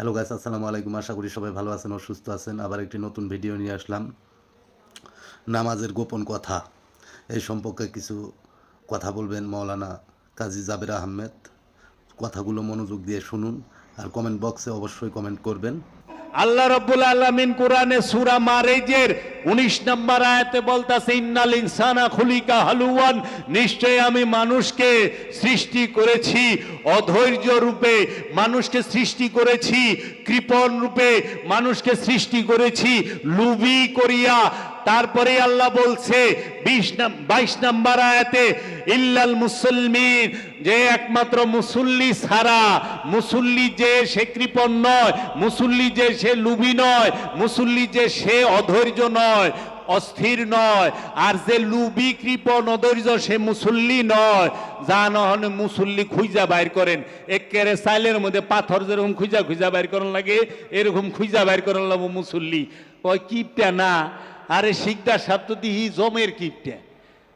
Hello guys আসসালামু আলাইকুম। আশা করি সবাই ভালো আছেন ও সুস্থ আছেন। আবার একটি নতুন ভিডিও নিয়ে আসলাম। নামাজের গোপন কথা। এই সম্পর্কে কিছু কথা বলবেন মৌলানা কাজী জাবের আহমেদ। কথাগুলো মনোযোগ দিয়ে শুনুন আর কমেন্ট বক্সে অবশ্যই কমেন্ট করবেন। আল্লাহ রব্বুল আলমিন কোরআনে সুরা মারেজের 19 নম্বর আয়াতে বলতাছে, ইন্নাল ইনসানা খুলিকা হালুয়ান। নিশ্চয় আমি মানুষকে সৃষ্টি করেছি, অধৈর্য রূপে মানুষকে সৃষ্টি করেছি, কৃপণ রূপে মানুষকে সৃষ্টি করেছি, লুবি করিয়া তারপরে আল্লাহ বলছে, বিশ বাইশ নাম্বার আয়াতে, ইল্লাল মুসলমিন যে একমাত্র মুসল্লি ছাড়া, মুসল্লি যে সে কৃপণ নয়, মুসল্লি যে সে লুবি নয়, মুসল্লি যে সে অধৈর্য নয়, অস্থির নয়, আর যে লুবি, কৃপণ, অধৈর্য সে মুসল্লি নয়, যা নহলে মুসল্লি খুঁজা বাইর করেন। একেবারে সাইলের মধ্যে পাথর যেরকম খুঁজা খুঁজা বাইর করার লাগে, এরকম খুঁজা বাইর করার লাগবো মুসল্লি। ওই কিপটা না আরে শিকদার সাপ তো দিহি জমের কিপটা।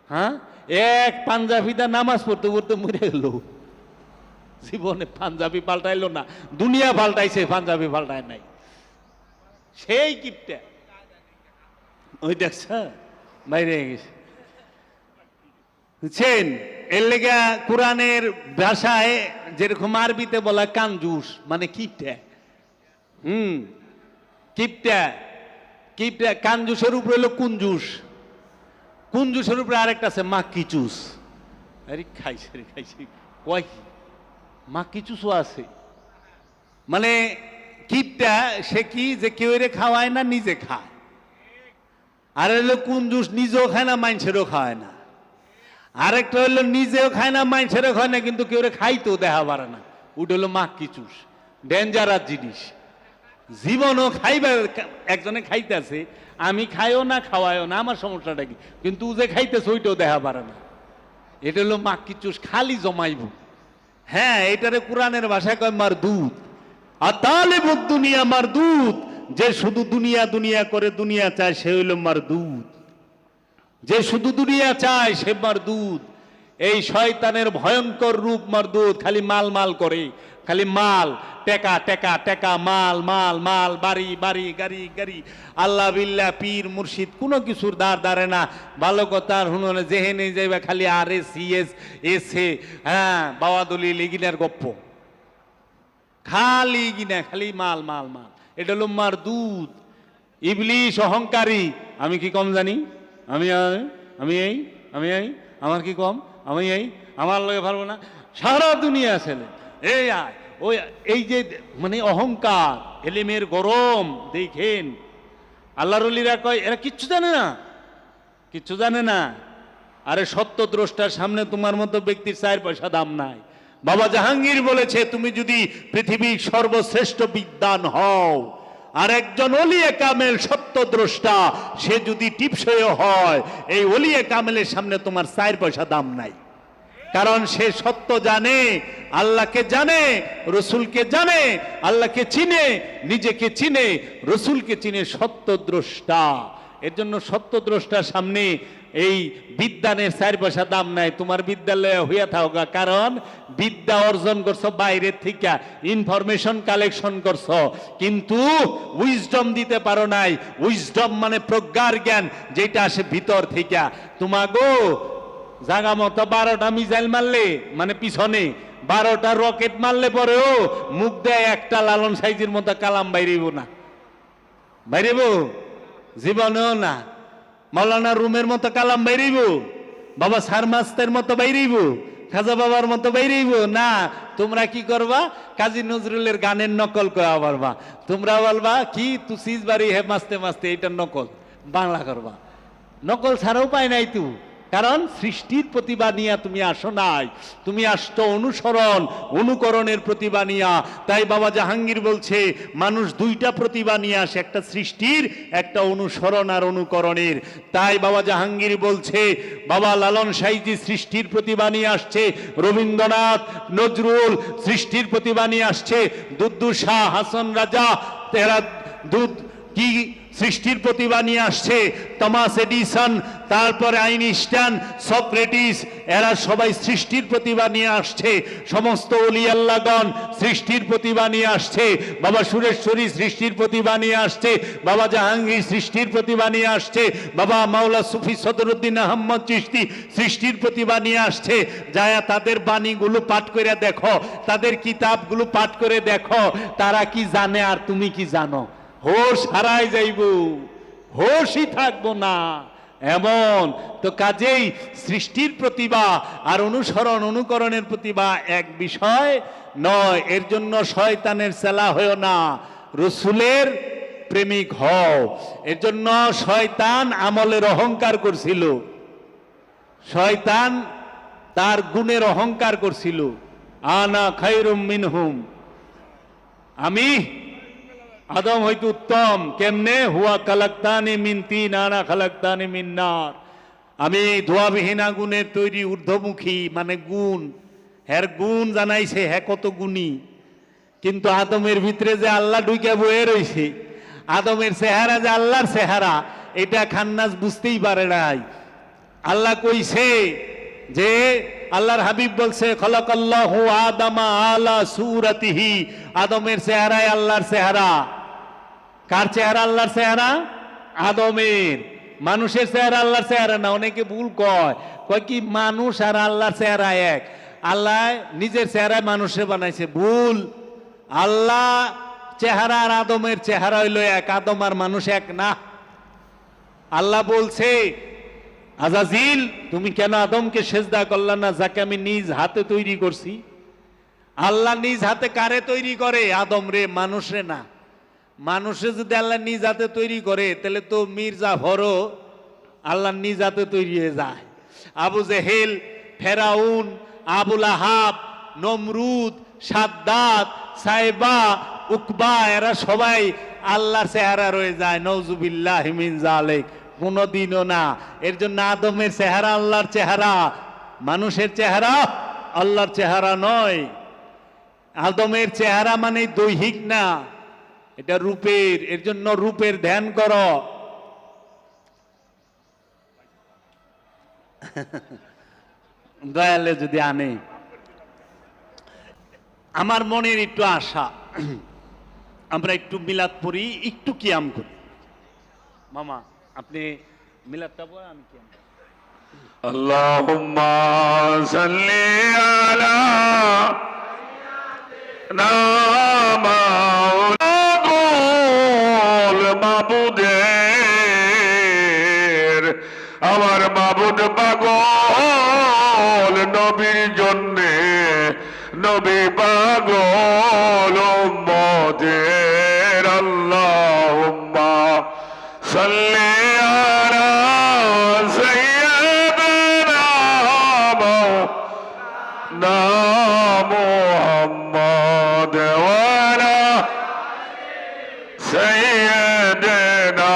হ্যাঁ? এক পাঞ্জাবিদা নামাজ পড়তে পড়তে মরে গেল। জীবনে পাঞ্জাবি পাল্টাইলো না, দুনিয়া পাল্টাইছে, পাঞ্জাবি পাল্টায় নাই। সেই কিপটা। ওই দেখছ বাইরে গেছে। বুঝছেন? এর লেগা কোরআনের ভাষায় যেরকম আরবিতে বলা কানজুস মানে কিপটা। হুম, কিপটা। কিপটা কানজুসের উপরে হলো কুঞ্জুস কুঞ্জুসের উপরে আরেকটা আছে মাক্কি চুস আরে খাইছে রে, খাইছে। কয় কি? আছে। মানে কিপটা, সে কি যে কেউ এরে খাওয়ায় না, নিজে খায়। আর হলো কুঞ্জুস নিজেও খায় না মাইনছেরও খাওয়ায় না। আরেকটা হলো নিজেও খায় না মাইনছেরও খায় না, কিন্তু কেউ খাইতেও দেখা পারে না। ওটা হলো মাক্কি চুস ডেঞ্জারাস জিনিস। জীবনও খাইবে, একজনে খাইতেছে আমি খাইও না, খাওয়ায়ও না, আমার সমস্যাটা কি? কিন্তু যে খাইতেছে, ওইটাও দেখা পারে না। এটা হলো মাক্কি চুস খালি জমাইব। হ্যাঁ এটারে কোরআনের ভাষায় কয় মার দুধ আর তাহলে দুনিয়া মার দুধ যে শুধু দুনিয়া দুনিয়া করে দুনিয়া চায়, সে হইল মার দুধ যে শুধু দুনিয়া চায়, সে মার দুধ এই শয়তানের ভয়ঙ্কর রূপ মারদুদ খালি মাল মাল করে, খালি মাল, টেকা টেকা টেকা, মাল মাল মাল, বাড়ি বাড়ি, গাড়ি গাড়ি। আল্লাহ বিল্লা পীর, মুর্শিদ, কোনো কিছুর দাঁড় দাঁড়ে না। ভালো কথা শুনুন যেহেনে যাইবা খালি আর এস সিএস এসে হ্যাঁ বাবা দলিল এগিনার গপ্প। খালি গিনা, খালি মাল মাল মাল। এটা হলো মার দুধ ইবলিশ অহংকারী। আমি কি কম জানি? আমি আমি এই আমি এই। আমার কি কম? আমি এই, আমার লগে পারব না। সারা দুনিয়া ছেলে। এই আয়, ওই, এই যে মানে অহংকার, এলেমের গরম, দেখেন। আল্লাহর অলিরা কয়, এরা কিচ্ছু জানে না। কিচ্ছু জানে না। আরে সত্য দ্রষ্টার সামনে তোমার মতো ব্যক্তির চার পয়সা দাম নাই। বাবা জাহাঙ্গীর বলেছে, তুমি যদি পৃথিবীর সর্বশ্রেষ্ঠ বিদ্যান হও আর একজন অলিয়ে কামেল সত্য দ্রষ্টা সে যদি টিপসয় হয়, এই অলিয়ে কামেলের সামনে তোমার চার পয়সা দাম নাই। কারণ সে সত্য জানে, আল্লাহকে জানে, রসুলকে জানে, আল্লাহকে চিনে, নিজেকে চিনে, রসুলকে চিনে সত্য দ্রষ্টা। এর জন্য সত্য দ্রষ্টার সামনে এই বিদ্যানের চার পয়সা দাম নাই, তোমার বিদ্যালয়ে হইয়া থাকা কারণ বিদ্যা অর্জন করছ বাইরের থেকে ইনফরমেশন কালেকশন করছ। কিন্তু উইজডম দিতে পারো নাই। উইজডম মানে প্রজ্ঞার জ্ঞান, যেটা আসে ভিতর থেকে। তোমাগো জাগা মতো বারোটা মিজাইল মারলে মানে পিছনে বারোটা রকেট মারলে পরেও মুখ দেয় একটা লালন সাইজের মতো কালাম বাইরেব না। বাইরেব? জীবনেও না। মৌলানা রুমের মতো কালাম বাইরেব, বাবা সার মাস্তের মতো বাইরেব, খাজা বাবার মতো বাইরেব। না, তোমরা কি করবা? কাজী নজরুলের গানের নকল করা পারবা তোমরা বলবা, কি তুসিস বাড়ি হে মাস্তে মাস্তে এটা নকল? বাংলা করবা। নকল ছাড়াও পায় নাই তু। কারণ সৃষ্টির প্রতিভা নিয়ে তুমি আসো নাই। তুমি আসতো অনুসরণ, অনুকরণের প্রতিভা নিয়া। তাই বাবা জাহাঙ্গীর বলছে, মানুষ দুইটা প্রতিভা নিয়ে আসে, একটা সৃষ্টির, একটা অনুসরণ আর অনুকরণের। তাই বাবা জাহাঙ্গীর বলছে, বাবা লালন সাইজি সৃষ্টির প্রতিভা নিয়ে আসছে, রবীন্দ্রনাথ, নজরুল, সৃষ্টির প্রতিভা নিয়ে আসছে দুদ্দু শাহ, হাসন রাজা তেরা দুধ কি সৃষ্টির প্রতিভা নিয়ে আসছে, তমাস এডিসন তারপরে আইনস্টাইন সক্রেটিস, এরা সবাই সৃষ্টির প্রতিভা নিয়ে আসছে। সমস্ত আল্লাহগণ সৃষ্টির প্রতিভা নিয়ে আসছে। বাবা সুরেশ্বরী সৃষ্টির প্রতিভা নিয়ে আসছে। বাবা জাহাঙ্গীর সৃষ্টির প্রতিভা নিয়ে আসছে। বাবা মাওলা সুফি সদরুদ্দিন আহম্মদ চিশতি সৃষ্টির প্রতিভা নিয়ে আসছে। যায়া তাদের বাণীগুলো পাঠ করে দেখো, তাদের কিতাবগুলো পাঠ করে দেখো, তারা কি জানে আর তুমি কি জানো? হোশ হারাই যাইব, হোশই থাকব না। এমন। তো কাজেই সৃষ্টির প্রতিভা আর অনুসরণ, অনুকরণের প্রতিভা এক বিষয় নয়। এর জন্য শয়তানের সেলা হয়েও না। রসুলের প্রেমিক হও। এর জন্য শয়তান আমলের অহংকার করছিল। শয়তান তার গুণের অহংকার করছিল। আনা খাইরুম মিনহুম। আমি আদম হইতে উত্তম। কেমনে? হুয়া খালাক্তানি মিন তিন আনা খালাক্তানি মিন নার। আমি ধোয়াবিহীন আগুনের তৈরি ঊর্ধ্বমুখী মানে গুণ। হ্যার গুণ জানাইছে হ্যাঁ কত গুণী। কিন্তু আদমের ভিতরে যে আল্লাহ ঢুকে বয়ে রয়েছে আদমের চেহারা যে আল্লাহর চেহারা, এটা খান্নাস বুঝতেই পারে নাই। আল্লাহ কইছে যে, আল্লাহর হাবিব বলছে, খলকাল্লাহু আদামা আলা সুরাতিহি। আদমের চেহারায় আল্লাহর চেহারা। কার চেহারা আল্লাহর চেহারা? আদমের। মানুষের চেহারা আল্লাহর চেহারা না, অনেকে ভুল কয়। কয় কি, মানুষ আর আল্লাহর চেহারা এক। আল্লাহ নিজের চেহারায় মানুষে বানাইছে, ভুল। আল্লাহ চেহারা আর আদমের চেহারা হইল এক, আদম আর মানুষ এক না। আল্লাহ বলছে, আজাজিল, তুমি কেন আদমকে সেজদা করলা না? যাকে আমি নিজ হাতে তৈরি করছি। আল্লাহ নিজ হাতে কারে তৈরি করে? আদম রে, মানুষ রে না। মানুষে যদি আল্লাহ নিজ হাতে তৈরি করে, তাহলে তো মির্জা জাফরও আল্লাহ নিজ হাতে তৈরি হয়ে যায়। আবু জেহেল, ফেরাউন আবুল আহাব নমরুদ, সাদ্দাত, সাইবা, উকবা, এরা সবাই আল্লাহর চেহারা রয়ে যায়। নৌজুবিল্লাহ হিমিন জালেক কোনোদিনও না। এর জন্য আদমের চেহারা আল্লাহর চেহারা, মানুষের চেহারা আল্লাহর চেহারা নয়। আদমের চেহারা মানে দৈহিক না। এটা রূপের এর জন্য রূপের ধ্যান করো দয়ালে যদি আনে আমার মনের একটু আশা আমরা একটু মিলাদ পড়ি একটু কিয়াম করি মামা আপনি মিলাদটা পড়ে আমি কিয়াম করি। اللهم صل على নামাউল নবীর জন্যে নবী পাগল উম্মতের আল্লাহুম্মা সাল্লি আলা সাইয়্যিদিনা মাওলানা মুহাম্মদ ওয়া আলা সাইয়্যিদিনা